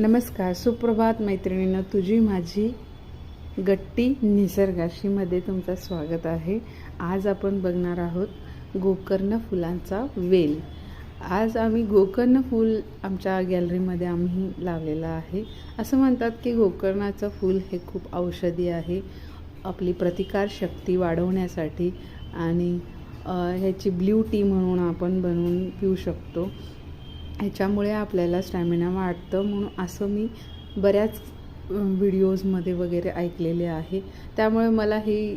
नमस्कार सुप्रभात मैत्रिणीनं. तुझी माझी गट्टी निसर्गाशीमध्ये तुमचं स्वागत आहे. आज आपण बघणार आहोत गोकर्ण फुलांचा वेल. आज आम्ही गोकर्ण फूल आमच्या गॅलरीमध्ये आम्ही लावलेलं आहे. असं म्हणतात की गोकर्णाचं फूल हे खूप औषधी आहे. आपली प्रतिकारशक्ती वाढवण्यासाठी आणि ह्याची ब्ल्यू टी म्हणून आपण बनवून पिऊ शकतो. ह्याच्यामुळे आपल्याला स्टॅमिना वाढतं म्हणून असं मी बऱ्याच व्हिडिओजमध्ये वगैरे ऐकलेले आहे. त्यामुळे मला ही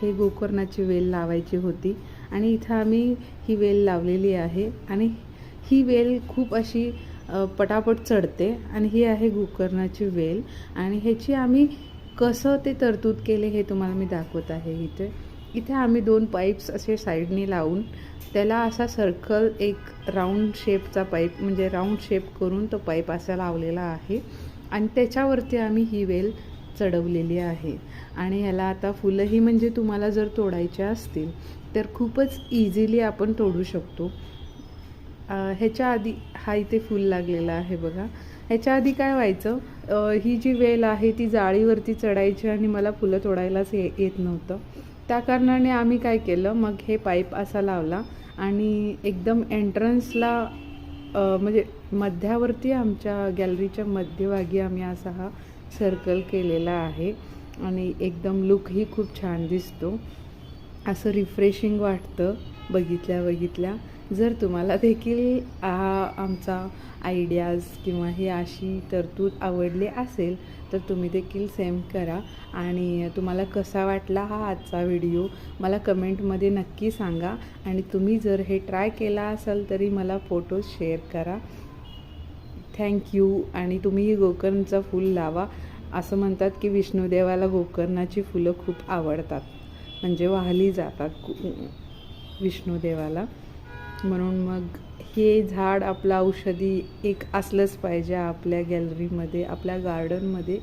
हे गोकर्णाची वेल लावायची होती आणि इथं आम्ही ही वेल लावलेली आहे आणि ही वेल खूप अशी पटापट चढते आणि ही आहे गोकर्णाची वेल आणि ह्याची आम्ही कसं ते तरतूद केले हे तुम्हाला मी दाखवत आहे इथे. इथे आम्ही दोन पाईप्स असे साईडने लावून त्याला असा सर्कल एक राऊंड शेपचा पाईप म्हणजे राऊंड शेप करून तो पाईप असा लावलेला आहे. आणि त्याच्यावरती आम्ही ही वेल चढवलेली आहे. आणि ह्याला आता फुलंही म्हणजे तुम्हाला जर तोडायचे असतील तर खूपच इझिली आपण तोडू शकतो. ह्याच्या आधी हा इथे फूल लागलेला आहे बघा. ह्याच्या आधी काय व्हायचं ही जी वेल आहे ती जाळीवरती चढायची आणि मला फुलं तोडायलाच ये येत नव्हतं. त्या कारणाने आम्ही काय केलं मग हे पाईप असा लावला आणि एकदम एंट्रन्सला म्हणजे मध्यावरती आमच्या गॅलरीच्या मध्यभागी आम्ही असा हा सर्कल केलेला आहे आणि एकदम लुकही खूप छान दिसतो. असं रिफ्रेशिंग वाटतं. बघितल्या बघितल्या. जर तुम्हाला देखील हा आमचा आयडियाज किंवा ही अशी तरतूद आवडली असेल तर तुम्ही देखील सेम करा. आणि तुम्हाला कसा वाटला हा आजचा व्हिडिओ मला कमेंटमध्ये नक्की सांगा. आणि तुम्ही जर हे ट्राय केला असाल तरी मला फोटोज शेअर करा. थँक्यू आणि तुम्ही गोकर्णचं फूल लावा. असं म्हणतात की विष्णुदेवाला गोकर्णाची फुलं खूप आवडतात. म्हणजे वाहली जातात. विष्णुदेवाला म्हणून मग हे झाड आपलं औषधी एक असलंच पाहिजे. आपल्या गॅलरीमध्ये आपल्या गार्डनमध्ये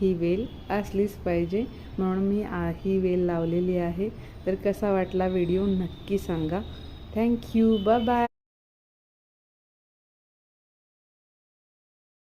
ही वेल असलीच पाहिजे. म्हणून मी आ- ही वेल लावलेली आहे. तर कसा वाटला व्हिडिओ नक्की सांगा. Thank you bye.